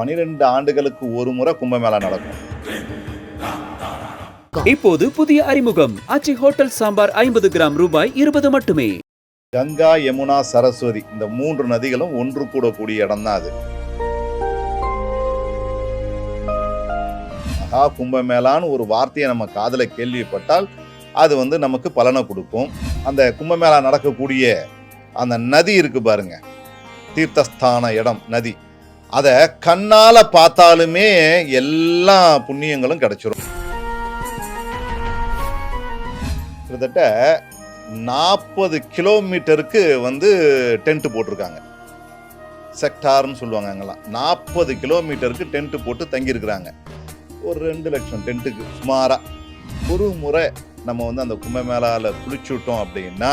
பனிரெண்டு ஆண்டுகளுக்கு ஒரு முறை கும்பமேளா நடக்கும். இப்போது புதிய அறிமுகம். ஆச்சி ஹோட்டல் சாம்பார் ஐம்பது கிராம் ரூபாய் இருபது மட்டுமே. கங்கா யமுனா சரஸ்வதி இந்த மூன்று நதிகளும் ஒன்று கூடக்கூடிய இடம் தான் அது. மகா கும்பமேளான்னு ஒரு வார்த்தையை நம்ம காதுல கேள்விப்பட்டால் அது வந்து நமக்கு பலனை கொடுக்கும். அந்த கும்பமேளா நடக்கக்கூடிய அந்த நதி இருக்கு பாருங்க. தீர்த்தஸ்தான இடம் நதி. அதை கண்ணால பார்த்தாலுமே எல்லா புண்ணியங்களும் கிடைச்சிரும். கிட்டத்தட்ட நாற்பது கிலோமீட்டருக்கு வந்து டென்ட் போட்டிருக்காங்க. செக்டார்னு சொல்லுவாங்க அங்கெல்லாம். நாற்பது கிலோமீட்டருக்கு டென்ட் போட்டு தங்கியிருக்கிறாங்க. ஒரு ரெண்டு லட்சம் டென்ட்டுக்கு சுமாராக ஒரு முறை நம்ம வந்து அந்த கும்பமேளாவில் குளிச்சுட்டோம் அப்படின்னா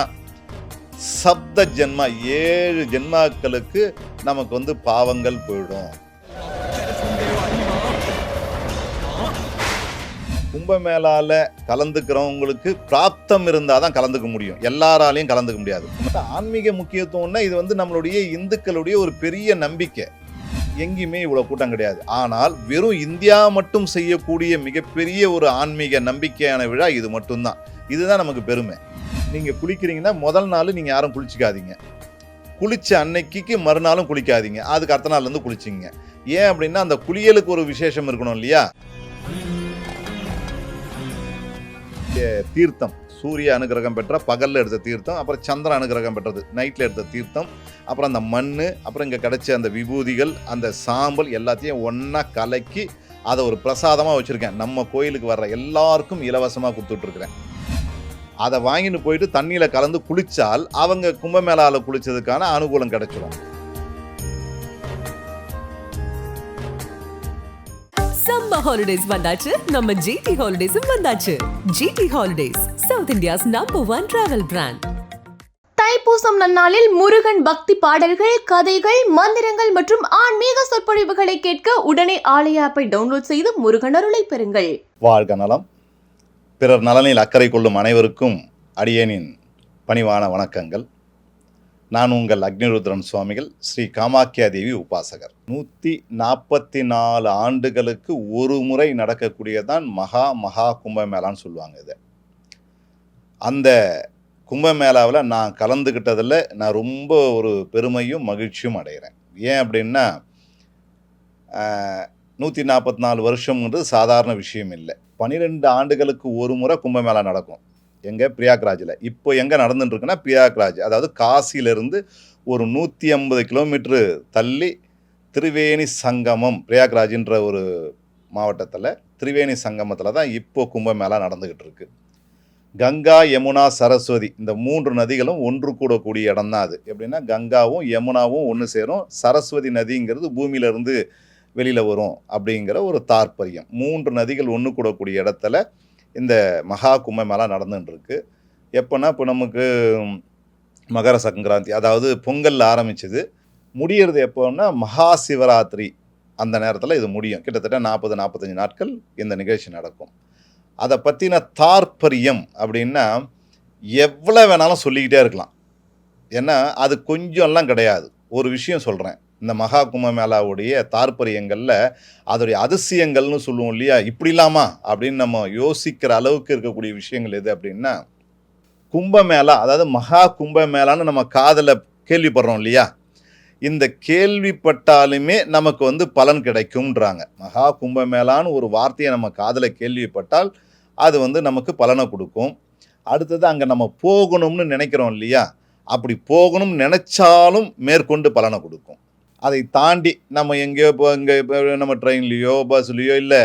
சப்த ஜென்மா ஏழு ஜென்மாக்களுக்கு நமக்கு வந்து பாவங்கள் போயிடும். கும்பமேளால கலந்துக்கிறவங்களுக்கு பிராப்தம் இருந்தால் தான் கலந்துக்க முடியும். எல்லாராலையும் கலந்துக்க முடியாது. ஆன்மீக முக்கியத்துவம்னா இது வந்து நம்மளுடைய இந்துக்களுடைய ஒரு பெரிய நம்பிக்கை. எங்கேயுமே இவ்வளோ கூட்டம் கிடையாது. ஆனால் வெறும் இந்தியா மட்டும் செய்யக்கூடிய மிகப்பெரிய ஒரு ஆன்மீக நம்பிக்கையான விழா இது மட்டும்தான். இதுதான் நமக்கு பெருமை. நீங்கள் குளிக்கிறீங்கன்னா முதல் நாள் நீங்கள் யாரும் குளிச்சிக்காதீங்க. குளித்த அன்னைக்கு மறுநாளும் குளிக்காதீங்க. அதுக்கு அடுத்த நாள்லேருந்து குளிச்சிங்க. ஏன் அப்படின்னா அந்த குளியலுக்கு ஒரு விசேஷம் இருக்கணும் இல்லையா? தீர்த்தம். சூரிய அனுகிரகம் பெற்ற பகலில் எடுத்த தீர்த்தம் அப்புறம் சந்திர அனுகிரகம் பெற்றது நைட்டில் எடுத்த தீர்த்தம் அப்புறம் அந்த மண் அப்புறம் இங்கே கிடைச்ச அந்த விபூதிகள் அந்த சாம்பல் எல்லாத்தையும் ஒன்றா கலக்கி அதை ஒரு பிரசாதமாக வச்சுருக்கேன். நம்ம கோயிலுக்கு வர்ற எல்லாருக்கும் இலவசமாக கொடுத்துட்ருக்குறேன் அதை வாங்கிட்டு போயிட்டு தண்ணியில் கலந்து குளிச்சால் அவங்க கும்பமேளாவில் குளிச்சதுக்கான அனுகூலம் கிடைச்சிடும். சம்மர் ஹாலிடேஸ் வந்தாச்சு. நம்ம ஜிடி ஹாலிடேஸும் வந்தாச்சு. GT holidays south India's number one travel brand Thaipusam நன்னாளில் முருகன் பக்தி பாடல்கள் கதைகள் மந்திரங்கள் மற்றும் ஆன்மீக சொற்பொழிவுகளை கேட்க உடனே ஆலய ஆப்பை டவுன்லோட் செய்து முருகன் அருளை பெறுங்கள். வாழ்க நலம். பிறர் நலனில் அக்கறை கொள்ளும் அனைவருக்கும் அடியேனின் பணிவான வணக்கங்கள். நான் உங்கள் அக்னிருத்ரன் சுவாமிகள் ஸ்ரீ காமாக்கியா தேவி உபாசகர். நூற்றி நாற்பத்தி நாலு ஆண்டுகளுக்கு ஒரு முறை நடக்கக்கூடியதான் மகா மகா கும்பமேளான்னு சொல்லுவாங்க இதை. அந்த கும்பமேளாவில் நான் கலந்துக்கிட்டதில் நான் ரொம்ப ஒரு பெருமையும் மகிழ்ச்சியும் அடைகிறேன். ஏன் அப்படின்னா நூற்றி நாற்பத்தி நாலு வருஷம்ன்றது சாதாரண விஷயம் இல்லை. பன்னிரெண்டு ஆண்டுகளுக்கு ஒரு முறை கும்பமேளா நடக்கும். எங்கே? பிரியாக்ராஜில். இப்போ எங்கே நடந்துட்டுருக்குன்னா பிரியாக்ராஜ். அதாவது காசியிலிருந்து ஒரு நூற்றி ஐம்பது கிலோமீட்ரு தள்ளி திரிவேணி சங்கமம் பிரயாக்ராஜ்ன்ற ஒரு மாவட்டத்தில் திரிவேணி சங்கமத்தில் தான் இப்போ கும்பமேளா நடந்துக்கிட்டு இருக்கு கங்கா யமுனா சரஸ்வதி இந்த மூன்று நதிகளும் ஒன்று கூடக்கூடிய இடம் தான் அது. எப்படின்னா கங்காவும் யமுனாவும் ஒன்று சேரும். சரஸ்வதி நதிங்கிறது பூமியிலிருந்து வெளியில் வரும் அப்படிங்கிற ஒரு தாற்பயம். மூன்று நதிகள் ஒன்று கூடக்கூடிய இடத்துல இந்த மகா கும்பமேளா நடந்துட்டுருக்கு எப்போன்னா இப்போ நமக்கு மகர சங்கராந்தி அதாவது பொங்கல் ஆரம்பிச்சது. முடியறது எப்போன்னா மகா சிவராத்திரி அந்த நேரத்தில் இது முடியும். கிட்டத்தட்ட நாற்பது நாற்பத்தஞ்சு நாட்கள் இந்த நிகழ்ச்சி நடக்கும். அதை பற்றின தாற்பரியம் அப்படின்னா எவ்வளோ வேணாலும் சொல்லிக்கிட்டே இருக்கலாம். ஏன்னா அது கொஞ்சம்லாம் கிடையாது. ஒரு விஷயம் சொல்கிறேன் இந்த மகா கும்பமேளாவுடைய தாற்பரியங்களில் அதோடைய அதிசயங்கள்னு சொல்லுவோம் இல்லையா? இப்படி இல்லாமா? அப்படின்னு நம்ம யோசிக்கிற அளவுக்கு இருக்கக்கூடிய விஷயங்கள் எது அப்படின்னா கும்பமேளா அதாவது மகா கும்பமேளான்னு நம்ம காதில் கேள்விப்படுறோம் இல்லையா? இந்த கேள்விப்பட்டாலுமே நமக்கு வந்து பலன் கிடைக்கும்ன்றாங்க. மகா கும்பமேளான்னு ஒரு வார்த்தையை நம்ம காதில் கேள்விப்பட்டால் அது வந்து நமக்கு பலனை கொடுக்கும். அடுத்தது அங்கே நம்ம போகணும்னு நினைக்கிறோம் இல்லையா? அப்படி போகணும்னு நினச்சாலும் மேற்கொண்டு பலனை கொடுக்கும். அதை தாண்டி நம்ம எங்கேயோ இப்போ இங்கே இப்போ நம்ம ட்ரெயின்லேயோ பஸ்லேயோ இல்லை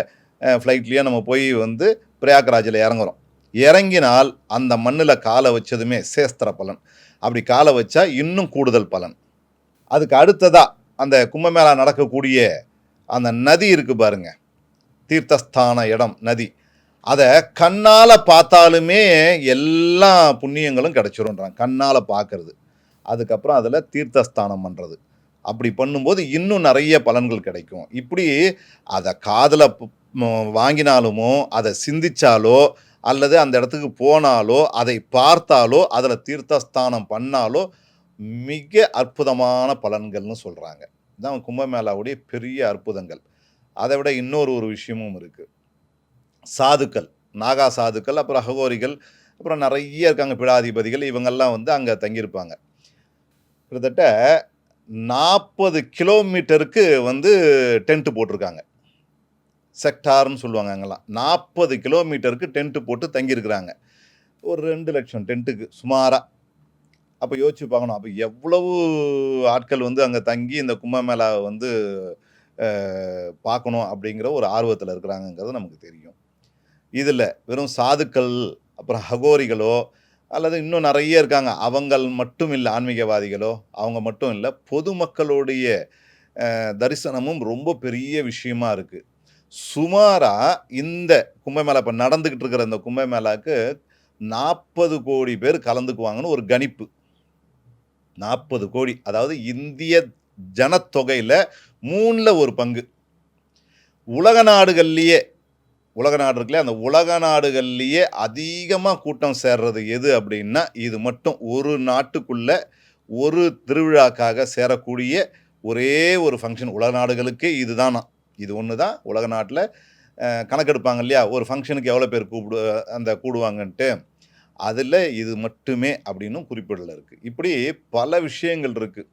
ஃப்ளைட்லேயோ நம்ம போய் வந்து பிரயாக்ராஜில் இறங்குறோம். இறங்கினால் அந்த மண்ணில் காலை வச்சதுமே சேஸ்திர பலன். அப்படி காலை வச்சா இன்னும் கூடுதல் பலன். அதுக்கு அடுத்ததாக அந்த கும்பமேளா நடக்கக்கூடிய அந்த நதி இருக்கு பாருங்க. தீர்த்தஸ்தான இடம் நதி. அதை கண்ணால் பார்த்தாலுமே எல்லா புண்ணியங்களும் கிடச்சிருன்றான் கண்ணால் பார்க்கறது. அதுக்கப்புறம் அதில் தீர்த்தஸ்தானம் பண்ணுறது அப்படி பண்ணும்போது இன்னும் நிறைய பலன்கள் கிடைக்கும். இப்படி அதை காதில் வாங்கினாலுமோ அதை சிந்திச்சாலோ அல்லது அந்த இடத்துக்கு போனாலோ அதை பார்த்தாலோ அதில் தீர்த்தஸ்தானம் பண்ணாலோ மிக அற்புதமான பலன்கள்னு சொல்கிறாங்க இதான் கும்பமேளாவுடைய பெரிய அற்புதங்கள். அதை விட இன்னொரு ஒரு விஷயமும் இருக்குது சாதுக்கள் நாகா சாதுக்கள் அப்புறம் அகோரிகள் அப்புறம் நிறைய இருக்காங்க. பிடாதிபதிகள் இவங்கெல்லாம் வந்து அங்கே தங்கியிருப்பாங்க. கிட்டத்தட்ட நாற்பது கிலோமீட்டருக்கு வந்து டென்ட்டு போட்டிருக்காங்க. செக்டார்னு சொல்லுவாங்க அங்கெல்லாம். நாற்பது கிலோமீட்டருக்கு டென்ட்டு போட்டு தங்கியிருக்கிறாங்க. ஒரு ரெண்டு லட்சம் டென்ட்டுக்கு சுமாராக அப்போ யோசிச்சு பார்க்கணும். அப்போ எவ்வளவு ஆட்கள் வந்து அங்கே தங்கி இந்த கும்பமேளாவை வந்து பார்க்கணும் அப்படிங்கிற ஒரு ஆர்வத்தில் இருக்கிறாங்கங்கிறது நமக்கு தெரியும். இதில் வெறும் சாதுக்கள் அப்புறம் அகோரிகளோ அல்லது இன்னும் நிறைய இருக்காங்க. அவங்கள் மட்டும் இல்லை ஆன்மீகவாதிகளோ அவங்க மட்டும் இல்லை பொதுமக்களுடைய தரிசனமும் ரொம்ப பெரிய விஷயமா இருக்குது சுமாராக இந்த கும்பமேளா இப்போ நடந்துக்கிட்டு இருக்கிற இந்த கும்பமேளாவுக்கு நாற்பது கோடி பேர் கலந்துக்குவாங்கன்னு ஒரு கணிப்பு. நாற்பது கோடி. அதாவது இந்திய ஜனத்தொகையில் மூணில் ஒரு பங்கு. உலக நாடுகள்லேயே உலக நாடு இருக்குல்லையே அந்த உலக நாடுகள்லேயே அதிகமாக கூட்டம் சேர்றது எது அப்படின்னா இது மட்டும் ஒரு நாட்டுக்குள்ள ஒரு திருவிழாக்காக சேரக்கூடிய ஒரே ஒரு ஃபங்க்ஷன் உலக நாடுகளுக்கே இதுதானா? இது ஒன்று தான் உலக நாட்டில் கணக்கெடுப்பாங்க இல்லையா? ஒரு ஃபங்க்ஷனுக்கு எவ்வளோ பேர் கூப்பிடு அந்த கூடுவாங்கன்ட்டு. அதில் இது மட்டுமே அப்படின்னும் குறிப்பிடல இருக்குது இப்படி பல விஷயங்கள் இருக்குது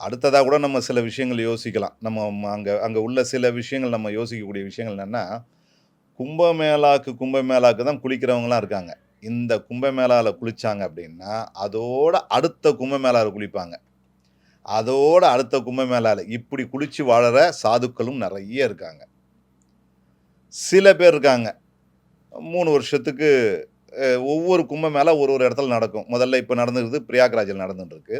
அடுத்ததாக கூட நம்ம சில விஷயங்கள் யோசிக்கலாம். நம்ம அங்கே அங்கே உள்ள சில விஷயங்கள் நம்ம யோசிக்கக்கூடிய விஷயங்கள் என்னென்னா கும்பமேளாக்கு கும்பமேளாக்கு தான் குளிக்கிறவங்களாம் இருக்காங்க. இந்த கும்பமேளாவில் குளிச்சாங்க அப்படின்னா அதோட அடுத்த கும்பமேளாவில் குளிப்பாங்க. அதோட அடுத்த கும்பமேளாவில் இப்படி குளிச்சு வாழற சாதுக்களும் நிறைய இருக்காங்க. சில பேர் இருக்காங்க. மூணு வருஷத்துக்கு ஒவ்வொரு கும்பமேளா ஒரு ஒரு இடத்துல நடக்கும். முதல்ல இப்போ நடந்துருக்குது பிரயாக்ராஜில் நடந்துட்டுருக்கு.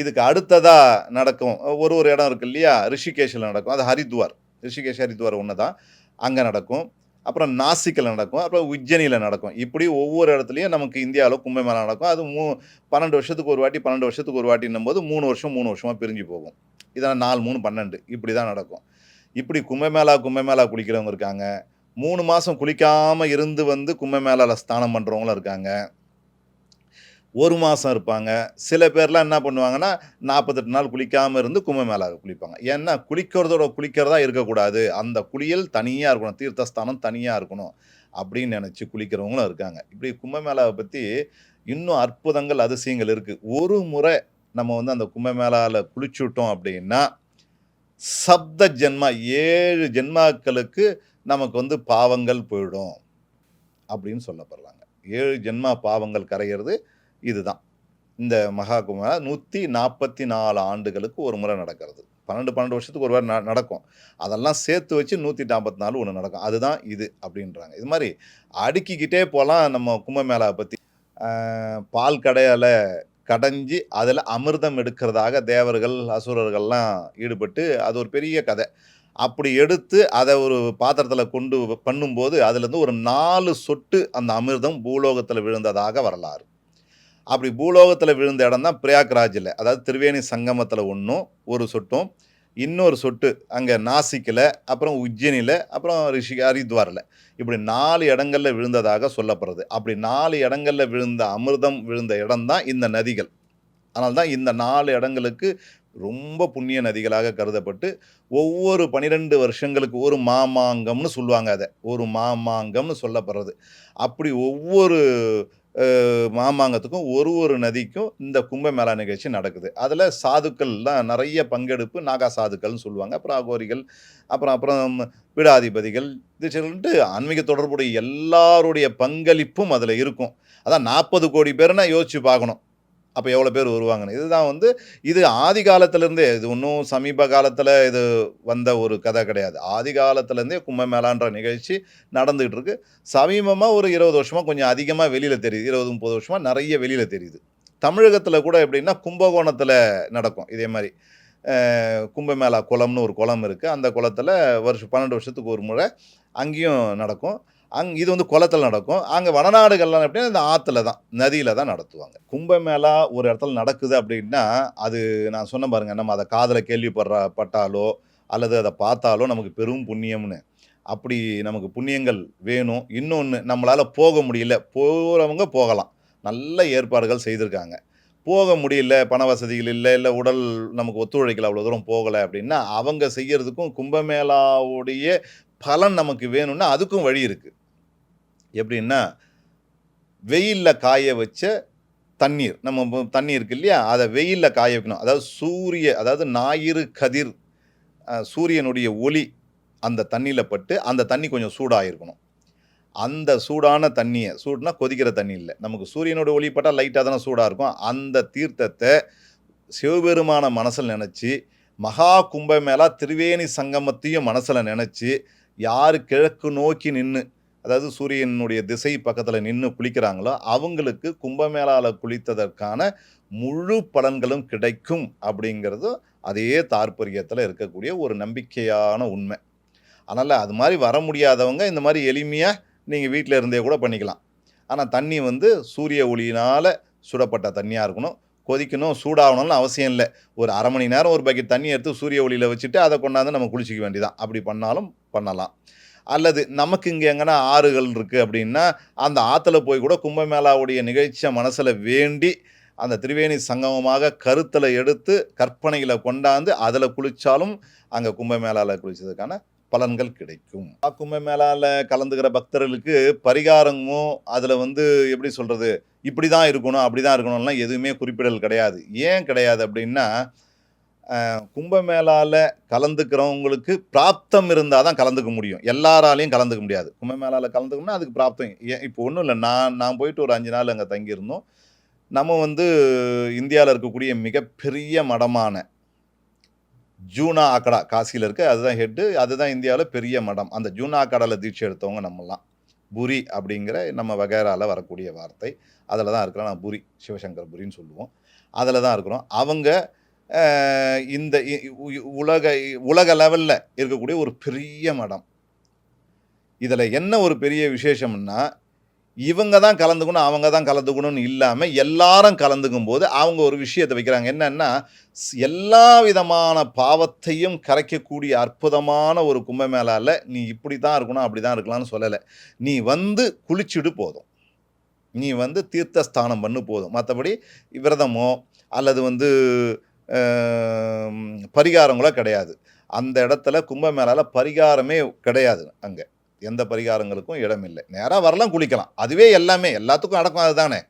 இதுக்கு அடுத்ததாக நடக்கும். ஒரு ஒரு இடம் இருக்கு இல்லையா? ரிஷிகேஷில் நடக்கும். அது ஹரித்வார். ரிஷிகேஷ் ஹரித்வார் ஒன்று தான் அங்கே நடக்கும். அப்புறம் நாசிக்கில் நடக்கும் அப்புறம் உஜ்ஜனியில் நடக்கும். இப்படி ஒவ்வொரு இடத்துலையும் நமக்கு இந்தியாவில் கும்பமேளா நடக்கும். அது மூ பன்னெண்டு வருஷத்துக்கு ஒரு வாட்டி பன்னெண்டு வருஷத்துக்கு ஒரு வாட்டின்னும் போது மூணு வருஷம் மூணு வருஷமாக பிரிஞ்சு போகும். இதெல்லாம் நாலு மூணு பன்னெண்டு. இப்படி தான் நடக்கும். இப்படி கும்பமேளா கும்பமேளா குளிக்கிறவங்க இருக்காங்க. மூணு மாதம் குளிக்காமல் இருந்து வந்து கும்பமேளாவில் ஸ்நானம் பண்ணுறவங்களும் இருக்காங்க. ஒரு மாதம் இருப்பாங்க. சில பேர்லாம் என்ன பண்ணுவாங்கன்னா நாற்பத்தெட்டு நாள் குளிக்காமல் இருந்து கும்பமேளாவை குளிப்பாங்க. ஏன்னா குளிக்கிறதோட குளிக்கிறதா இருக்கக்கூடாது. அந்த குளியல் தனியாக இருக்கணும். தீர்த்தஸ்தானம் தனியாக இருக்கணும் அப்படின்னு நினச்சி குளிக்கிறவங்களும் இருக்காங்க. இப்படி கும்பமேளாவை பற்றி இன்னும் அற்புதங்கள் அதிசயங்கள் இருக்குது ஒரு முறை நம்ம வந்து அந்த கும்பமேளாவில் குளிச்சுட்டோம் அப்படின்னா சப்த ஜென்மா ஏழு ஜென்மாக்களுக்கு நமக்கு வந்து பாவங்கள் போயிடும் அப்படின்னு சொல்லப்படுறாங்க ஏழு ஜென்மா பாவங்கள் கரைகிறது இதுதான். இந்த மகா கும்பமேளா நூற்றி நாற்பத்தி நாலு ஆண்டுகளுக்கு ஒரு முறை நடக்கிறது. பன்னெண்டு பன்னெண்டு வருஷத்துக்கு ஒரு வாரம் ந- நடக்கும். அதெல்லாம் சேர்த்து வச்சு நூற்றி நாற்பத்தி நாலு ஒன்று நடக்கும். அதுதான் இது அப்படின்றாங்க. இது மாதிரி அடுக்கிக்கிட்டே போகலாம் நம்ம கும்பமேளாவை பற்றி பால் கடையால் கடைஞ்சி அதில் அமிர்தம் எடுக்கிறதாக தேவர்கள் அசுரர்கள்லாம் ஈடுபட்டு அது ஒரு பெரிய கதை. அப்படி எடுத்து அதை ஒரு பாத்திரத்தில் கொண்டு பண்ணும்போது அதுலேருந்து ஒரு நாலு சொட்டு அந்த அமிர்தம் பூலோகத்தில் விழுந்ததாக வரலாறு. அப்படி பூலோகத்தில் விழுந்த இடம் தான் பிரயாக்ராஜில். அதாவது திருவேணி சங்கமத்தில் ஒன்றும் ஒரு சொட்டும் இன்னொரு சொட்டு அங்கே நாசிக்கில் அப்புறம் உஜ்ஜினியில் அப்புறம் ரிஷி ஹரித்வாரில். இப்படி நாலு இடங்களில் விழுந்ததாக சொல்லப்படுறது. அப்படி நாலு இடங்களில் விழுந்த அமிர்தம் விழுந்த இடம் தான் இந்த நதிகள். அதனால தான் இந்த நாலு இடங்களுக்கு ரொம்ப புண்ணிய நதிகளாக கருதப்பட்டு ஒவ்வொரு பனிரெண்டு வருஷங்களுக்கு ஒரு மாமாங்கம்னு சொல்லுவாங்க அதை. ஒரு மாமாங்கம்னு சொல்லப்படுறது. அப்படி ஒவ்வொரு மாமாங்கத்துக்கும் ஒரு ஒரு நதிக்கும் இந்த கும்பமேளா நிகழ்ச்சி நடக்குது. அதில் சாதுக்கள் தான் நிறைய பங்கெடுப்பு நாகா சாதுக்கள்னு சொல்லுவாங்க. அப்புறம் அகோரிகள் அப்புறம் அப்புறம் பீடாதிபதிகள் இது சொல்லிட்டு ஆன்மீக தொடர்புடைய எல்லாருடைய பங்களிப்பும் அதில் இருக்கும். அதான் நாற்பது கோடி பேர்னா யோசிச்சு பார்க்கணும். அப்போ எவ்வளோ பேர் வருவாங்கன்னு. இதுதான் வந்து இது ஆதி காலத்திலேருந்தே இது ஒன்றும் சமீப காலத்தில் இது வந்த ஒரு கதை கிடையாது. ஆதி காலத்துலேருந்தே கும்பமேளான்ற நிகழ்ச்சி நடந்துகிட்டு இருக்கு சமீபமாக ஒரு இருபது வருஷமாக கொஞ்சம் அதிகமாக வெளியில் தெரியுது. இருபது முப்பது வருஷமாக நிறைய வெளியில் தெரியுது. தமிழகத்தில் கூட எப்படின்னா கும்பகோணத்தில் நடக்கும் இதே மாதிரி. கும்பமேளா குளம்னு ஒரு குளம் இருக்குது அந்த குளத்தில் வருஷம் பன்னெண்டு வருஷத்துக்கு ஒரு முறை அங்கேயும் நடக்கும். அங் இது வந்து குளத்தில் நடக்கும். அங்கே வடநாடுகள்லாம் எப்படின்னா இந்த ஆற்றுல தான் நதியில் தான் நடத்துவாங்க. கும்பமேளா ஒரு இடத்துல நடக்குது அப்படின்னா அது நான் சொன்ன பாருங்கள் நம்ம அதை காதில் கேள்விப்படுற பட்டாலோ அல்லது அதை பார்த்தாலோ நமக்கு பெரும் புண்ணியம்னு. அப்படி நமக்கு புண்ணியங்கள் வேணும். இன்னொன்று நம்மளால் போக முடியல. போகிறவங்க போகலாம். நல்ல ஏற்பாடுகள் செய்திருக்காங்க. போக முடியல பண வசதிகள் இல்லை இல்லை உடல் நமக்கு ஒத்துழைக்கல அவ்வளோ தூரம் போகலை அப்படின்னா அவங்க செய்கிறதுக்கும் கும்பமேளாவுடைய பலன் நமக்கு வேணும்னா அதுக்கும் வழி இருக்குது எப்படின்னா வெயிலில் காய வச்ச தண்ணீர். நம்ம தண்ணி இருக்கு இல்லையா? அதை வெயிலில் காய வைக்கணும். அதாவது சூரிய அதாவது ஞாயிறு கதிர் சூரியனுடைய ஒளி அந்த தண்ணியில் பட்டு அந்த தண்ணி கொஞ்சம் சூடாக இருக்கணும் அந்த சூடான தண்ணியை சூடுனா கொதிக்கிற தண்ணி இல்லை. நமக்கு சூரியனோட ஒளி பட்டால் லைட்டாக தானே சூடாக இருக்கும். அந்த தீர்த்தத்தை சிவபெருமான மனசில் நினச்சி மகா கும்பமேளா திரிவேணி சங்கமத்தையும் மனசில் நினச்சி யார் கிழக்கு நோக்கி நின்று அதாவது சூரியனுடைய திசை பக்கத்தில் நின்று குளிக்கிறாங்களோ அவங்களுக்கு கும்பமேளாவில் குளித்ததற்கான முழு பலன்களும் கிடைக்கும் அப்படிங்கிறது அதே தாற்பரியத்தில் இருக்கக்கூடிய ஒரு நம்பிக்கையான உண்மை. அதனால் அது மாதிரி வர முடியாதவங்க இந்த மாதிரி எளிமையாக நீங்கள் வீட்டில் இருந்தே கூட பண்ணிக்கலாம். ஆனால் தண்ணி வந்து சூரிய ஒளியினால் சுடப்பட்ட தண்ணியாக இருக்கணும். கொதிக்கணும் சூடாகணும்னு அவசியம் இல்லை. ஒரு அரை மணி நேரம் ஒரு பக்கெட் தண்ணி எடுத்து சூரிய ஒளியில் வச்சுட்டு அதை கொண்டாந்து நம்ம குளிச்சிக்க வேண்டியதான் அப்படி பண்ணாலும் பண்ணலாம். அல்லது நமக்கு இங்கே எங்கன்னா ஆறுகள் இருக்குது அப்படின்னா அந்த ஆற்றுல போய் கூட கும்பமேளாவுடைய நிகழ்ச்சியை மனசில் வேண்டி அந்த திரிவேணி சங்கமமாக கருத்தில் எடுத்து கற்பனையில் கொண்டாந்து அதில் குளித்தாலும் அங்கே கும்பமேளாவில் குளித்ததுக்கான பலன்கள் கிடைக்கும். கும்பமேளாவில் கலந்துக்கிற பக்தர்களுக்கு பரிகாரமும் அதில் வந்து எப்படி சொல்கிறது இப்படி தான் இருக்கணும் அப்படி தான் இருக்கணும்லாம் எதுவுமே குறிப்பிடல் கிடையாது. ஏன் கிடையாது அப்படின்னா கும்பமேளாவில் கலந்துக்கிறவங்களுக்கு பிராப்தம் இருந்தால் தான் கலந்துக்க முடியும். எல்லாராலையும் கலந்துக்க முடியாது. கும்பமேளாவில் கலந்துக்கணும்னா அதுக்கு பிராப்தம் ஏன் இப்போ ஒன்றும் இல்லை. நான் நான் போயிட்டு ஒரு அஞ்சு நாள் அங்கே தங்கியிருந்தோம். நம்ம வந்து இந்தியாவில் இருக்கக்கூடிய மிகப்பெரிய மடமான ஜூனா அக்கடா காசியில் இருக்க. அதுதான் ஹெட்டு அதுதான் இந்தியாவில் பெரிய மடம். அந்த ஜூனா அக்கடாவில் தீட்சை எடுத்தவங்க நம்மலாம். புரி அப்படிங்கிற நம்ம வகைரால வரக்கூடிய வார்த்தை. அதில் தான் இருக்கிறோம் நான் புரி சிவசங்கர் புரின்னு சொல்லுவோம். அதில் தான் இருக்கிறோம். அவங்க இந்த இ- உ- உலக உலக லெவலில் இருக்கக்கூடிய ஒரு பெரிய மடம். இதில் என்ன ஒரு பெரிய விசேஷம்னா இவங்க தான் கலந்துக்கணும் அவங்க தான் கலந்துக்கணும்னு இல்லாமல் எல்லாரும் கலந்துக்கும் போது அவங்க ஒரு விஷயத்தை வைக்கிறாங்க. என்னன்னா ஸ்- எல்லா விதமான பாவத்தையும் கரைக்கக்கூடிய அற்புதமான ஒரு கும்பமேளாவில் நீ இப்படி தான் இருக்கணும் அப்படி தான் இருக்கலாம்னு சொல்லலை. நீ வந்து குளிச்சுடு போதும். நீ வந்து தீர்த்தஸ்தானம் பண்ணு போதும். மற்றபடி விரதமோ அல்லது வந்து பரிகாரங்களோ கிடையாது. அந்த இடத்துல கும்பமேளாவில் பரிகாரமே கிடையாது அங்கே. எந்த பரிகாரங்களுக்கும் இடம் இல்லை. நேராக வரலாம் குளிக்கலாம். அதுவே எல்லாமே எல்லாத்துக்கும் அடக்கம் அதுதானே.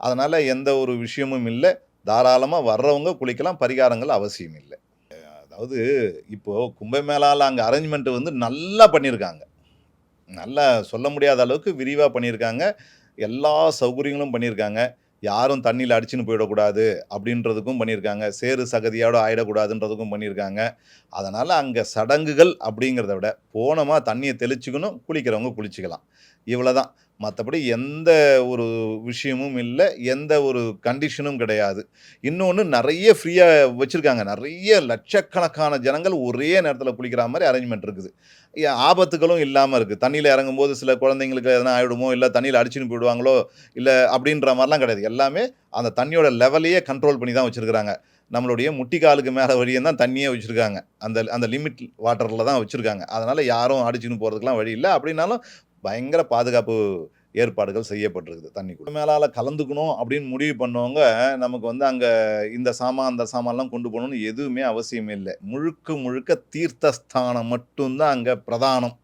அதனால் எந்த ஒரு விஷயமும் இல்லை. தாராளமாக வர்றவங்க குளிக்கலாம் பரிகாரங்கள் அவசியம் இல்லை. அதாவது இப்போது கும்பமேளாவில் அங்கே அரேஞ்ச்மெண்ட்டு வந்து நல்லா பண்ணியிருக்காங்க நல்லா சொல்ல முடியாத அளவுக்கு விரிவாக பண்ணியிருக்காங்க எல்லா சௌகரியங்களும் பண்ணியிருக்காங்க யாரும் தண்ணியில் அடிச்சுன்னு போயிடக்கூடாது அப்படின்றதுக்கும் பண்ணியிருக்காங்க. சேறு சகதியோட ஆயிடக்கூடாதுன்றதுக்கும் பண்ணியிருக்காங்க. அதனால் அங்கே சடங்குகள் அப்படிங்கிறத விட போனோமா தண்ணியை தெளிச்சுக்கணும் குளிக்கிறவங்க குளிச்சுக்கலாம். இவ்வளோ தான் மற்றபடி எந்த ஒரு விஷயமும் இல்லை எந்த ஒரு கண்டிஷனும் கிடையாது. இன்னொன்று நிறைய ஃப்ரீயாக வச்சுருக்காங்க. நிறைய லட்சக்கணக்கான ஜனங்கள் ஒரே நேரத்தில் குளிக்கிற மாதிரி அரேஞ்ச்மெண்ட் இருக்குது. ஆபத்துகளும் இல்லாமல் இருக்குது தண்ணியில் இறங்கும் போது சில குழந்தைங்களுக்கு எதனா ஆகிடுமோ இல்லை தண்ணியில் அடிச்சுன்னு போயிடுவாங்களோ இல்லை அப்படின்ற மாதிரிலாம் கிடையாது. எல்லாமே அந்த தண்ணியோட லெவலையே கண்ட்ரோல் பண்ணி தான் வச்சுருக்காங்க. நம்மளுடைய முட்டிக்காலுக்கு மேலே வழியும் தான் தண்ணியே வச்சுருக்காங்க. அந்த அந்த லிமிட் வாட்டரில் தான் வச்சுருக்காங்க. அதனால் யாரும் அடிச்சுன்னு போகிறதுக்கெலாம் வழி இல்லை. அப்படின்னாலும் பயங்கர பாதுகாப்பு ஏற்பாடுகள் செய்யப்பட்டிருக்குது தண்ணி கூட மேலால் கலந்துக்கணும் அப்படின்னு முடிவு பண்ணவங்க நமக்கு வந்து அங்கே இந்த சாமான் அந்த சாமான்லாம் கொண்டு போகணும்னு எதுவுமே அவசியம் இல்லை. முழுக்க முழுக்க தீர்த்தஸ்தானம் மட்டும்தான் அங்கே பிரதானம்.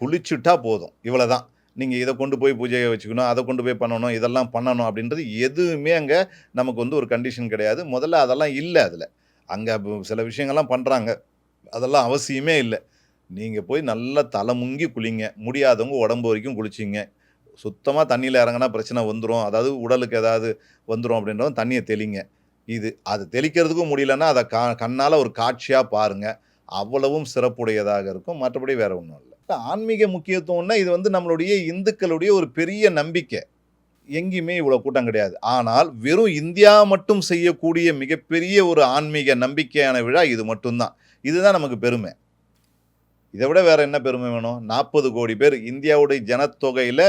குளிச்சுட்டா போதும் இவ்வளோ தான் நீங்கள் இதை கொண்டு போய் பூஜையை வச்சுக்கணும் அதை கொண்டு போய் பண்ணணும் இதெல்லாம் பண்ணணும் அப்படின்றது எதுவுமே அங்கே நமக்கு வந்து ஒரு கண்டிஷன் கிடையாது. முதல்ல அதெல்லாம் இல்லை அதில். அங்கே சில விஷயங்கள்லாம் பண்ணுறாங்க அதெல்லாம் அவசியமே இல்லை. நீங்கள் போய் நல்லா தலை முங்கி குளிங்க. முடியாதவங்க உடம்பு வரைக்கும் குளிச்சிங்க. சுத்தமாக தண்ணியில் இறங்கினா பிரச்சனை வந்துடும் அதாவது உடலுக்கு ஏதாவது வந்துடும் அப்படின்றவங்க தண்ணியை தெளிங்க. இது அது தெளிக்கிறதுக்கும் முடியலன்னா அதை கா கண்ணால் ஒரு காட்சியாக பாருங்கள் அவ்வளவும் சிறப்புடையதாக இருக்கும். மற்றபடி வேறு ஒன்றும் இல்லை. ஆன்மீக முக்கியத்துவம்னா இது வந்து நம்மளுடைய இந்துக்களுடைய ஒரு பெரிய நம்பிக்கை. எங்கேயுமே இவ்வளோ கூட்டம் கிடையாது. ஆனால் வெறும் இந்தியா மட்டும் செய்யக்கூடிய மிகப்பெரிய ஒரு ஆன்மீக நம்பிக்கையான விழா இது மட்டும்தான். இதுதான் நமக்கு பெருமை. இதை விட வேறு என்ன பெருமை வேணும்? நாற்பது கோடி பேர் இந்தியாவுடைய ஜனத்தொகையில்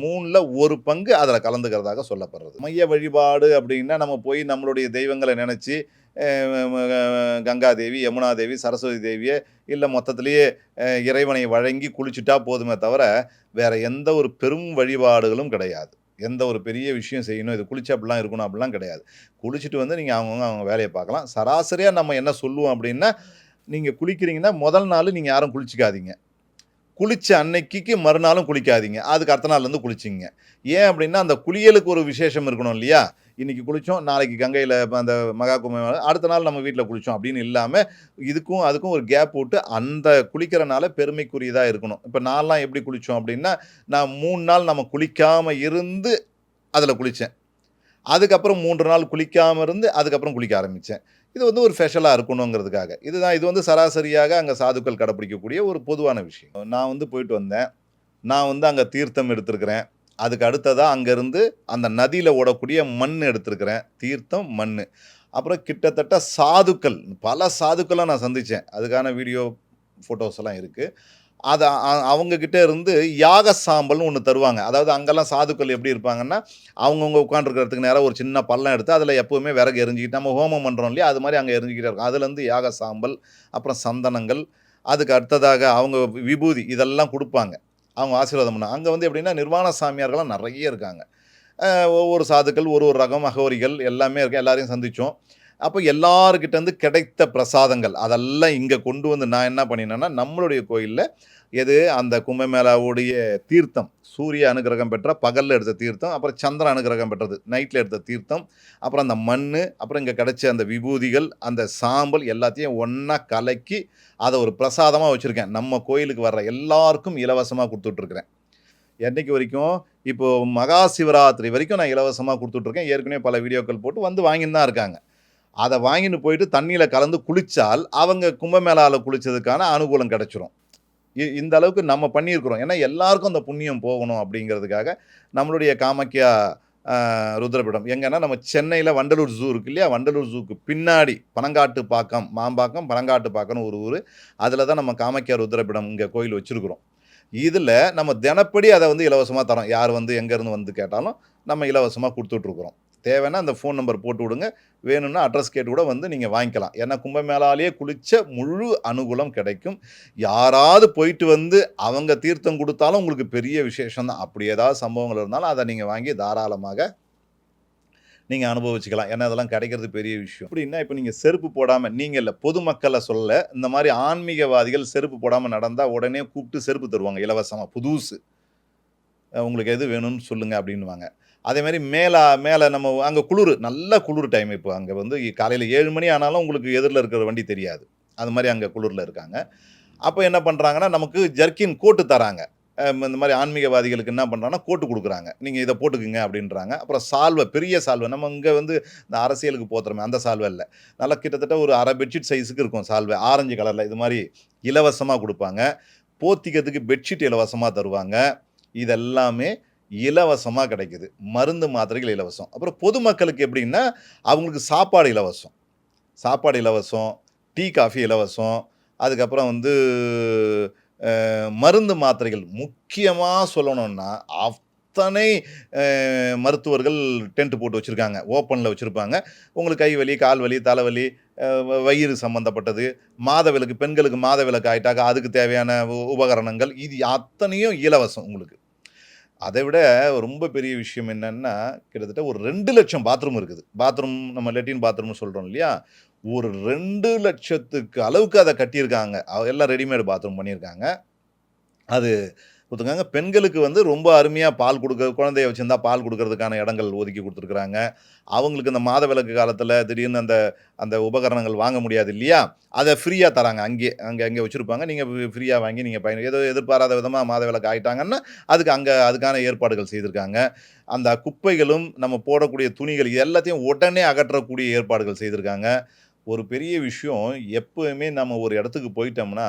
மூணில் ஒரு பங்கு அதில் கலந்துக்கிறதாக சொல்லப்படுறது. மைய வழிபாடு அப்படின்னா நம்ம போய் நம்மளுடைய தெய்வங்களை நினச்சி கங்காதேவி யமுனா தேவி சரஸ்வதி தேவியை இல்லை மொத்தத்திலேயே இறைவனை வழங்கி குளிச்சுட்டா போதுமே தவிர வேறு எந்த ஒரு பெரும் வழிபாடுகளும் கிடையாது. எந்த ஒரு பெரிய விஷயம் செய்யணும் இது குளிச்சு அப்படிலாம் இருக்கணும் அப்படிலாம் கிடையாது. குளிச்சுட்டு வந்து நீங்கள் அவங்கவுங்க அவங்க வேலையை பார்க்கலாம். சராசரியாக நம்ம என்ன சொல்லுவோம் அப்படின்னா நீங்கள் குளிக்கிறீங்கன்னா முதல் நாள் நீங்கள் யாரும் குளிச்சிக்காதீங்க. குளித்த அன்னைக்கு மறுநாளும் குளிக்காதீங்க. அதுக்கு அடுத்த நாள்லேருந்து குளிச்சிங்க. ஏன் அப்படின்னா அந்த குளியலுக்கு ஒரு விசேஷம் இருக்கணும் இல்லையா? இன்னைக்கு குளித்தோம் நாளைக்கு கங்கையில் அந்த மகா கும்பம் அடுத்த நாள் நம்ம வீட்டில் குளித்தோம் அப்படின்னு இல்லாமல் இதுக்கும் அதுக்கும் ஒரு கேப் போட்டு அந்த குளிக்கிறனால பெருமைக்குரியதாக இருக்கணும். இப்போ நான்லாம் எப்படி குளித்தோம் அப்படின்னா நான் மூணு நாள் நம்ம குளிக்காமல் இருந்து அதில் குளித்தேன் அதுக்கப்புறம் மூன்று நாள் குளிக்காமல் இருந்து அதுக்கப்புறம் குளிக்க ஆரம்பித்தேன் இது வந்து ஒரு ஸ்பெஷலாக இருக்கணுங்கிறதுக்காக. இதுதான் இது வந்து சராசரியாக அங்கே சாதுக்கள் கடைப்பிடிக்கக்கூடிய ஒரு பொதுவான விஷயம். நான் வந்து போயிட்டு வந்தேன். நான் வந்து அங்கே தீர்த்தம் எடுத்திருக்கிறேன். அதுக்கு அடுத்ததாக அங்கேருந்து அந்த நதியில் ஓடக்கூடிய மண் எடுத்திருக்கிறேன். தீர்த்தம் மண். அப்புறம் கிட்டத்தட்ட சாதுக்கள் பல சாதுக்களாக நான் சந்தித்தேன் அதுக்கான வீடியோ ஃபோட்டோஸ் எல்லாம் இருக்குது அதை அவங்கக்கிட்டே இருந்து யாக சாம்பல்னு ஒன்று தருவாங்க. அதாவது அங்கெல்லாம் சாதுக்கள் எப்படி இருப்பாங்கன்னா அவங்கவுங்க உட்காந்துருக்கிறதுக்கு நேரம் ஒரு சின்ன பள்ளம் எடுத்து அதில் எப்போவுமே விறகு எரிஞ்சிக்கிட்டு நம்ம ஹோமம் பண்ணுறோம் இல்லையா? அது மாதிரி அங்கே எரிஞ்சிக்கிட்டே இருக்கும். அதுலேருந்து யாக சாம்பல் அப்புறம் சந்தனங்கள் அதுக்கு அடுத்ததாக அவங்க விபூதி இதெல்லாம் கொடுப்பாங்க. அவங்க ஆசீர்வாதம் பண்ண அங்கே வந்து எப்படின்னா நிர்வாண சாமியார்கள்லாம் நிறைய இருக்காங்க. ஒவ்வொரு சாதுக்கள் ஒரு ஒரு ரகம் அகோரிகள் எல்லாமே இருக்குது எல்லாரையும் சந்தித்தோம் அப்போ எல்லாருக்கிட்டேருந்து கிடைத்த பிரசாதங்கள். அதெல்லாம் இங்கே கொண்டு வந்து நான் என்ன பண்ணினேன்னா நம்மளுடைய கோயிலில் எது? அந்த கும்பமேளாவுடைய தீர்த்தம். சூரிய அனுகிரகம் பெற்ற பகலில் எடுத்த தீர்த்தம் அப்புறம் சந்திர அனுகிரகம் பெற்றது நைட்டில் எடுத்த தீர்த்தம் அப்புறம் அந்த மண் அப்புறம் இங்கே கிடைச்ச அந்த விபூதிகள் அந்த சாம்பல் எல்லாத்தையும் ஒன்றா கலக்கி அதை ஒரு பிரசாதமாக வச்சுருக்கேன். நம்ம கோயிலுக்கு வர்ற எல்லாருக்கும் இலவசமாக கொடுத்துட்ருக்குறேன். என்னைக்கு வரைக்கும் இப்போது மகா சிவராத்திரி வரைக்கும் நான் இலவசமாக கொடுத்துட்ருக்கேன். ஏற்கனவே பல வீடியோக்கள் போட்டு வந்து வாங்கின்னு தான் இருக்காங்க. அதை வாங்கிட்டு போயிட்டு தண்ணியில் கலந்து குளிச்சால் அவங்க கும்பமேளாவில் குளித்ததுக்கான அனுகூலம் கிடச்சிரும். இ- இந்த அளவுக்கு நம்ம பண்ணியிருக்கிறோம். ஏன்னா எல்லாருக்கும் அந்த புண்ணியம் போகணும் அப்படிங்கிறதுக்காக நம்மளுடைய காமாக்கியா ருத்ரபீடம். எங்கன்னா நம்ம சென்னையில் வண்டலூர் ஜூ இருக்கு இல்லையா? வண்டலூர் ஜூக்கு பின்னாடி பனங்காட்டு பாக்கம் மாம்பாக்கம் பனங்காட்டு பாக்கம்னு ஒரு ஊர். அதில் தான் நம்ம காமாக்கியா ருத்ரபீடம் இங்கே கோயில் வச்சுருக்குறோம். இதில் நம்ம தினப்படி அதை வந்து இலவசமாக தரோம். யார் வந்து எங்கேருந்து வந்து கேட்டாலும் நம்ம இலவசமாக கொடுத்துட்ருக்குறோம். தேவைன்னா அந்த ஃபோன் நம்பர் போட்டு விடுங்க. வேணும்னா அட்ரஸ் கேட்டு கூட வந்து நீங்கள் வாங்கிக்கலாம். ஏன்னா கும்பமேளாலேயே குளித்த முழு அனுகூலம் கிடைக்கும். யாராவது போயிட்டு வந்து அவங்க தீர்த்தம் கொடுத்தாலும் உங்களுக்கு பெரிய விசேஷம் தான் அப்படி ஏதாவது சம்பவங்கள் இருந்தாலும் அதை நீங்கள் வாங்கி தாராளமாக நீங்கள் அனுபவிச்சுக்கலாம். ஏன்னா அதெல்லாம் கிடைக்கிறது பெரிய விஷயம். அப்படின்னா இப்போ நீங்கள் செருப்பு போடாமல் நீங்கள் இல்லை பொதுமக்களை சொல்ல இந்த மாதிரி ஆன்மீகவாதிகள் செருப்பு போடாமல் நடந்தால் உடனே கூப்பிட்டு செருப்பு தருவாங்க இலவசமாக புதுசு. உங்களுக்கு எது வேணும்னு சொல்லுங்கள் அப்படின்வாங்க அதே மாதிரி மேலே மேலே நம்ம அங்கே குளிர் நல்ல குளிர் டைம் இப்போ. அங்கே வந்து காலையில் ஏழு மணி ஆனாலும் உங்களுக்கு எதிரில் இருக்கிற வண்டி தெரியாது. அது மாதிரி அங்கே குளிரில் இருக்காங்க. அப்போ என்ன பண்ணுறாங்கன்னா நமக்கு ஜர்க்கின் கோட்டு தராங்க. இந்த மாதிரி ஆன்மீகவாதிகளுக்கு என்ன பண்ணுறாங்கன்னா கோட்டு கொடுக்குறாங்க. நீங்கள் இதை போட்டுக்குங்க அப்படின்றாங்க. அப்புறம் சால்வை பெரிய சால்வை. நம்ம இங்கே வந்து இந்த அரசியலுக்கு போத்துறோமே அந்த சால்வை இல்லை. நல்லா கிட்டத்தட்ட ஒரு அரை பெட்ஷீட் சைஸுக்கு இருக்கும் சால்வை. ஆரஞ்சு கலரில் இது மாதிரி இலவசமாக கொடுப்பாங்க. போத்திக்கிறதுக்கு பெட்ஷீட் இலவசமாக தருவாங்க. இதெல்லாமே இலவசமாக கிடைக்குது. மருந்து மாத்திரைகள் இலவசம். அப்புறம் பொதுமக்களுக்கு எப்படின்னா அவங்களுக்கு சாப்பாடு இலவசம். சாப்பாடு இலவசம் டீ காஃபி இலவசம். அதுக்கப்புறம் வந்து மருந்து மாத்திரைகள். முக்கியமாக சொல்லணும்னா அத்தனை மருத்துவர்கள் டென்ட் போட்டு வச்சுருக்காங்க. ஓப்பனில் வச்சுருப்பாங்க. உங்களுக்கு கை வலி கால் வலி தலைவலி வ- வயிறு சம்மந்தப்பட்டது மாதவிலக்கு பெண்களுக்கு மாதவிலக்கு ஆயிட்டாக்க அதுக்கு தேவையான உ- உபகரணங்கள். இது அத்தனையும் இலவசம் உங்களுக்கு. அதை விட ரொம்ப பெரிய விஷயம் என்னன்னா கிட்டத்தட்ட ஒரு ரெண்டு லட்சம் பாத்ரூம் இருக்குது. பாத்ரூம் நம்ம லெட்டின் பாத்ரூம்னு சொல்கிறோம் இல்லையா? ஒரு ரெண்டு லட்சத்துக்கு அளவுக்கு அதை கட்டியிருக்காங்க. அவ- எல்லாம் ரெடிமேட் பாத்ரூம் பண்ணியிருக்காங்க. அது கொடுத்துருக்காங்க பெண்களுக்கு வந்து ரொம்ப அருமையாக பால் கொடுக்க குழந்தைய வச்சுருந்தா பால் கொடுக்கறதுக்கான இடங்கள் ஒதுக்கி கொடுத்துருக்குறாங்க. அவங்களுக்கு இந்த மாதவிலக்கு காலத்தில் திடீர்னு அந்த அந்த உபகரணங்கள் வாங்க முடியாது இல்லையா? அதை ஃப்ரீயாக தராங்க. அங்கே அங்கே அங்கே வச்சுருப்பாங்க. நீங்கள் ஃப்ரீயாக வாங்கி நீங்கள் பயன் ஏதோ எதிர்பாராத விதமாக மாதவிலக்கு ஆகிட்டாங்கன்னா அதுக்கு அங்கே அதுக்கான ஏற்பாடுகள் செய்திருக்காங்க. அந்த குப்பைகளும் நம்ம போடக்கூடிய துணிகள் இது எல்லாத்தையும் உடனே அகற்றக்கூடிய ஏற்பாடுகள் செய்திருக்காங்க. ஒரு பெரிய விஷயம் எப்போவுமே நம்ம ஒரு இடத்துக்கு போயிட்டோம்னா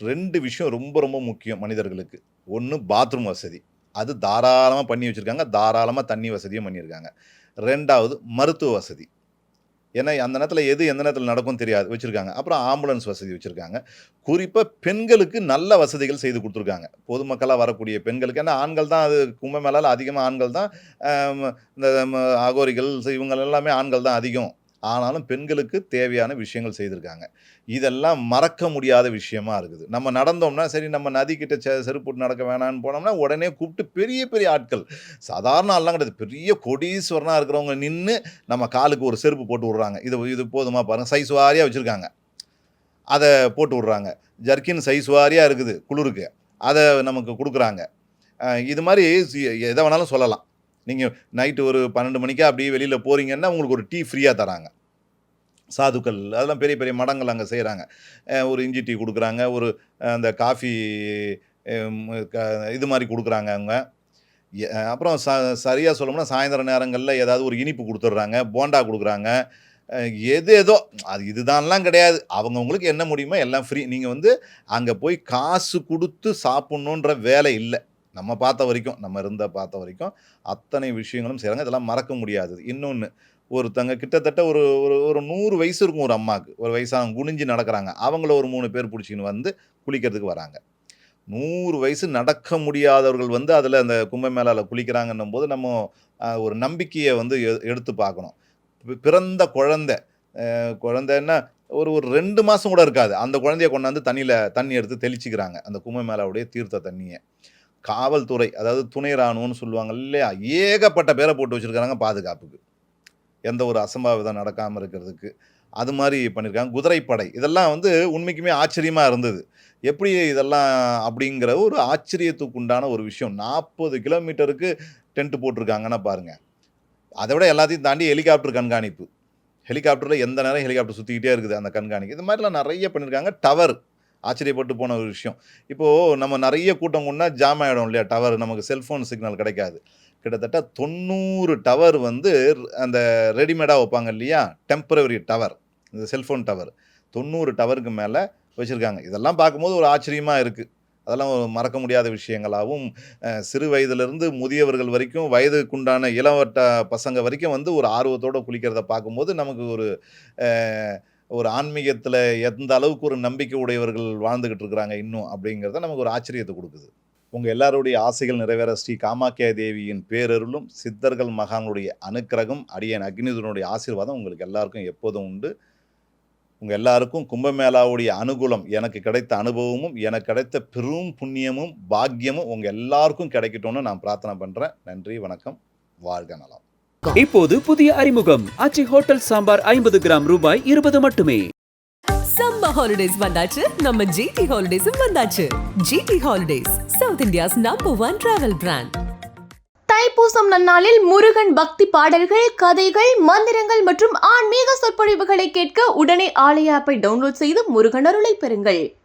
ரெண்டு விஷயம் ரொம்ப ரொம்ப முக்கியம் மனிதர்களுக்கு. ஒன்று பாத்ரூம் வசதி. அது தாராளமாக பண்ணி வச்சுருக்காங்க. தாராளமாக தண்ணி வசதியும் பண்ணியிருக்காங்க. ரெண்டாவது மருத்துவ வசதி. ஏன்னா அந்த நேரத்தில் எது எந்த நேரத்தில் நடக்கும் தெரியாது. வச்சுருக்காங்க. அப்புறம் ஆம்புலன்ஸ் வசதி வச்சுருக்காங்க. குறிப்பாக பெண்களுக்கு நல்ல வசதிகள் செய்து கொடுத்துருக்காங்க. பொதுமக்களாக வரக்கூடிய பெண்களுக்கு. ஏன்னா ஆண்கள் தான் அது கும்பமேளால அதிகமாக ஆண்கள் தான் இந்த அகோரிகள் இவங்க எல்லாமே ஆண்கள் தான் அதிகம். ஆனாலும் பெண்களுக்கு தேவையான விஷயங்கள் செய்திருக்காங்க. இதெல்லாம் மறக்க முடியாத விஷயமா இருக்குது. நம்ம நடந்தோம்னா சரி நம்ம நதிக்கிட்ட செ செருப்புட்டு நடக்க வேணாம்னு போனோம்னா உடனே கூப்பிட்டு பெரிய பெரிய ஆட்கள் சாதாரண ஆள்லாம் கிடையாது. பெரிய கொடீஸ்வரனாக இருக்கிறவங்க நின்று நம்ம காலுக்கு ஒரு செருப்பு போட்டு விட்றாங்க. இது இது போதுமா பாருங்கள் சைஸ் வாரியாக வச்சுருக்காங்க. அதை போட்டு விட்றாங்க. ஜர்க்கின் சைஸ் வாரியாக இருக்குது குளிருக்கு. அதை நமக்கு கொடுக்குறாங்க. இது மாதிரி எதை வேணாலும் சொல்லலாம். நீங்கள் நைட்டு ஒரு பன்னெண்டு மணிக்கா அப்படியே வெளியில் போகிறீங்கன்னா உங்களுக்கு ஒரு டீ ஃப்ரீயாக தராங்க. சாதுக்கள் அதெல்லாம் பெரிய பெரிய மடங்கள் அங்கே செய்கிறாங்க ஒரு இஞ்சி டீ கொடுக்குறாங்க ஒரு அந்த காஃபி இது மாதிரி கொடுக்குறாங்க அவங்க. அப்புறம் ச சரியாக சொல்லணும்னா சாயந்தர நேரங்களில் ஏதாவது ஒரு இனிப்பு கொடுத்துட்றாங்க போண்டா கொடுக்குறாங்க. எது ஏதோ அது இதுதான்லாம் கிடையாது. அவங்கவுங்களுக்கு என்ன முடியுமோ எல்லாம் ஃப்ரீ நீங்கள் வந்து அங்கே போய் காசு கொடுத்து சாப்பிட்ணுன்ற வேலை இல்லை. நம்ம பார்த்த வரைக்கும் நம்ம இருந்த பார்த்த வரைக்கும் அத்தனை விஷயங்களும் செய்கிறாங்க இதெல்லாம் மறக்க முடியாது. இன்னொன்று ஒருத்தங்க கிட்டத்தட்ட ஒரு ஒரு ஒரு நூறு வயசு இருக்கும் ஒரு அம்மாவுக்கு. ஒரு வயசான குனிஞ்சு நடக்கிறாங்க. அவங்கள ஒரு மூணு பேர் பிடிச்சிக்கின்னு வந்து குளிக்கிறதுக்கு வராங்க. நூறு வயசு நடக்க முடியாதவர்கள் வந்து அதில் அந்த கும்பமேளாவில் குளிக்கிறாங்கன்னும் போது நம்ம ஒரு நம்பிக்கையை வந்து எ- எடுத்து பார்க்கணும். பிறந்த குழந்தை குழந்தைன்னா ஒரு ஒரு ரெண்டு மாதம் கூட இருக்காது. அந்த குழந்தைய கொண்டாந்து தண்ணியில் தண்ணி எடுத்து தெளிச்சிக்கிறாங்க. அந்த கும்பமேளாவுடைய தீர்த்த தண்ணியை. காவல்துறை அதாவது துணை ராணுவம்னு சொல்லுவாங்க இல்லையா? ஏகப்பட்ட பேரை போட்டு வச்சுருக்காங்க பாதுகாப்புக்கு. எந்த ஒரு அசம்பாவிதம் நடக்காமல் இருக்கிறதுக்கு. அது மாதிரி பண்ணியிருக்காங்க குதிரைப்படை இதெல்லாம் வந்து உண்மைக்குமே ஆச்சரியமாக இருந்தது. எப்படி இதெல்லாம் அப்படிங்கிற ஒரு ஆச்சரியத்துக்கு உண்டான ஒரு விஷயம். நாற்பது கிலோமீட்டருக்கு டென்ட் போட்டிருக்காங்கன்னா பாருங்கள் அதை விட எல்லாத்தையும் தாண்டி ஹெலிகாப்டர் கண்காணிப்பு. ஹெலிகாப்டரில் எந்த நேரம் ஹெலிகாப்டர் சுற்றிக்கிட்டே இருக்குது அந்த கண்காணிப்பு இது மாதிரிலாம் நிறைய பண்ணியிருக்காங்க டவர் ஆச்சரியப்பட்டு போன ஒரு விஷயம். இப்போது நம்ம நிறைய கூட்டம் கொண்டா ஜாம் ஆகிடும் இல்லையா? டவர் நமக்கு செல்ஃபோன் சிக்னல் கிடைக்காது. கிட்டத்தட்ட தொண்ணூறு டவர் வந்து அந்த ரெடிமேடாக வைப்பாங்க இல்லையா? டெம்பரவரி டவர் இந்த செல்ஃபோன் டவர் தொண்ணூறு டவருக்கு மேலே வச்சுருக்காங்க. இதெல்லாம் பார்க்கும்போது ஒரு ஆச்சரியமாக இருக்குது அதெல்லாம் ஒரு மறக்க முடியாத விஷயங்களாகவும் சிறு வயதிலிருந்து முதியவர்கள் வரைக்கும் வயதுக்குண்டான இளவட்ட பசங்க வரைக்கும் வந்து ஒரு ஆர்வத்தோடு குளிக்கிறத பார்க்கும்போது நமக்கு ஒரு ஒரு ஆன்மீகத்தில் எந்த அளவுக்கு ஒரு நம்பிக்கை உடையவர்கள் வாழ்ந்துக்கிட்டு இருக்கிறாங்க இன்னும் அப்படிங்கிறத நமக்கு ஒரு ஆச்சரியத்தை கொடுக்குது. உங்கள் எல்லாருடைய ஆசைகள் நிறைவேற ஸ்ரீ காமாக்கியா தேவியின் பேரருளும் சித்தர்கள் மகானுடைய அனுக்கிரகம் அடியன் அக்னிதனுடைய ஆசீர்வாதம் உங்களுக்கு எல்லாருக்கும் எப்போதும் உண்டு. உங்கள் எல்லாருக்கும் கும்பமேளாவுடைய அனுகூலம் எனக்கு கிடைத்த அனுபவமும் எனக்கு கிடைத்த பெரும் புண்ணியமும் பாக்கியமும் உங்கள் எல்லாருக்கும் கிடைக்கட்டும்னு நான் பிரார்த்தனை பண்ணுறேன் நன்றி வணக்கம் வாழ்க நலம். இப்போது புதிய அறிமுகம். ஆச்சி ஹோட்டல் சாம்பார் ஐம்பது கிராம் ரூபாய் இருபது மட்டுமே. சம்மர் ஹாலிடேஸ் வந்தாச்சு. நம்ம ஜிடி ஹாலிடேஸும் வந்தாச்சு. GT holidays south India's number one travel brand Thaipusam நன்னாளில் முருகன் பக்தி பாடல்கள் கதைகள் மந்திரங்கள் மற்றும் ஆன்மீக சொற்பொழிவுகளை கேட்க உடனே ஆலய ஆப்பை டவுன்லோட் செய்து முருகன் அருளை பெறுங்கள்.